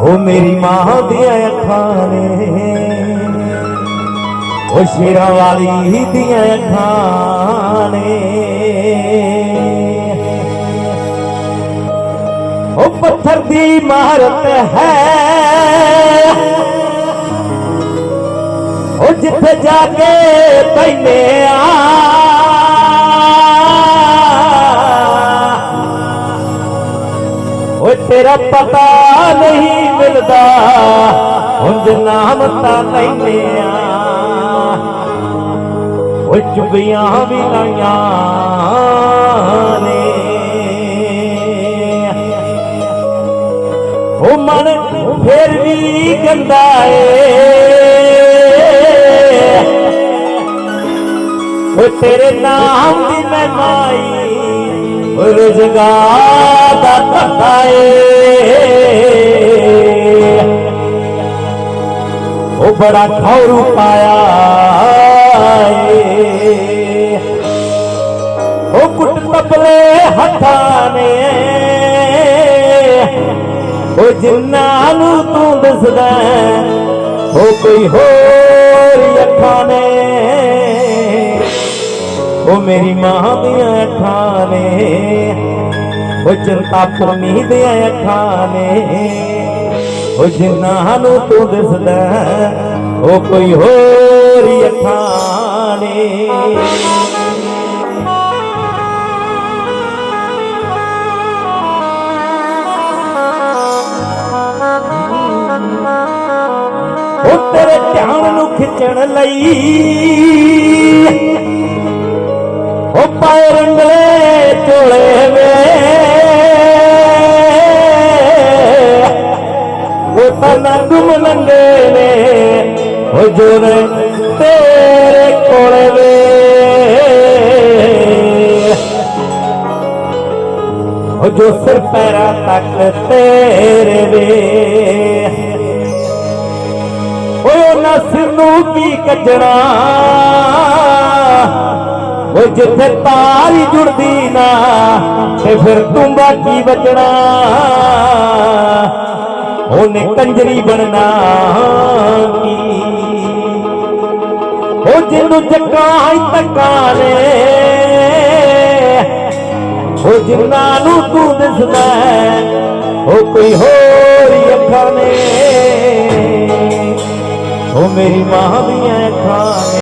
ਉਹ ਮੇਰੀ ਮਾਂ ਦੀਆਂ ਅੱਖਾਂ ਨੇ। ਉਹ ਸ਼ੇਰਾਂ ਵਾਲੀ ਦੀਆਂ ਅੱਖਾਂ ਨੇ। ਉਹ ਪੱਥਰ ਦੀ ਮਾਰਤ ਹੈ। ਉਹ ਜਿੱਥੇ ਜਾ ਕੇ ਬੈਨੇ ਆ। ਤੇਰਾ ਪਤਾ ਨਹੀਂ ਮਿਲਦਾ। ਉਂਝ ਨਾਮ ਤਾਂ ਲੈਨੇ ਆ ਉਹ ਚੁਗੀਆਂ ਵੀ ਲਾਈਆਂ ਨੇ। ਉਹ ਮਨ ਫੇਰ ਵੀ ਗੰਦਾ ਏ। ਉਹ ਤੇਰੇ ਨਾਮ ਦੀ ਮੈਂ ਮਾਈ ਰੁਜ਼ਗਾਰ ਦਾ ਧੱਕਾ ਏ ਉਹ ਬੜਾ ਖੌਰੂ ਪਾਇਆ ਏ ਉਹ ਕੁੱਟ ਤਪਲੇ ਹੱਥਾਂ ਨੇ ਉਹ ਜਿੰਨਾਂ ਨੂੰ ਤੂੰ ਦੱਸਦਾ ਉਹ ਕੋਈ ਹੋਰ ਅੱਖਾਂ ਨੇ ਉਹ ਮੇਰੀ ਮਾਂ ਦੀਆਂ ਅੱਖਾਂ ਨੇ ਉਹ ਚਿੰਤਾਪੁਰਨੀ ਦੀਆਂ ਅੱਖਾਂ ਨੇ। ਉਹ ਜਿੰਨਾਂ ਨੂੰ ਤੂੰ ਦਿਸਦਾ ਉਹ ਕੋਈ ਹੋਰ ਹੀ ਅੱਖਾਂ ਨੇ। ਉਹ ਤੇਰੇ ਧਿਆਨ ਨੂੰ ਖਿੱਚਣ ਲਈ ਉਹ ਤਾਂ ਨੇ। ਉਹ ਤੇਰੇ ਕੋਲ ਵੇ। ਉਹ ਜੋ ਸਿਰ ਪੈਰਾ ਤੱਕ ਤੇਰੇ ਵੇ। ਓਏ ਉਹਨਾਂ ਸਿਰ ਨੂੰ ਕੀ ਕੱਜਣਾ। ਓਏ ਜਿੱਥੇ ਤਾਰੀ ਜੁੜਦੀ ਨਾ, ਤੇ ਫਿਰ ਤੁੰਬਾ ਕੀ ਬਚਣਾ ਉਹਨੇ ਕੰਜਰੀ ਬਣਨਾ ਕੀ? ਉਹ ਜਿਹਨੂੰ ਜੱਕਾਂ ਹੀ ਨੇ ਉਹ ਜਿੰਨਾਂ ਨੂੰ ਤੂੰ ਦਿਸਦਾ ਉਹ ਕੋਈ ਹੋਰ ਅੱਖਾਂ ਨੇ। ਉਹ ਮੇਰੀ ਮਾਂ ਦੀਆਂ ਅੱਖਾਂ ਨੇ।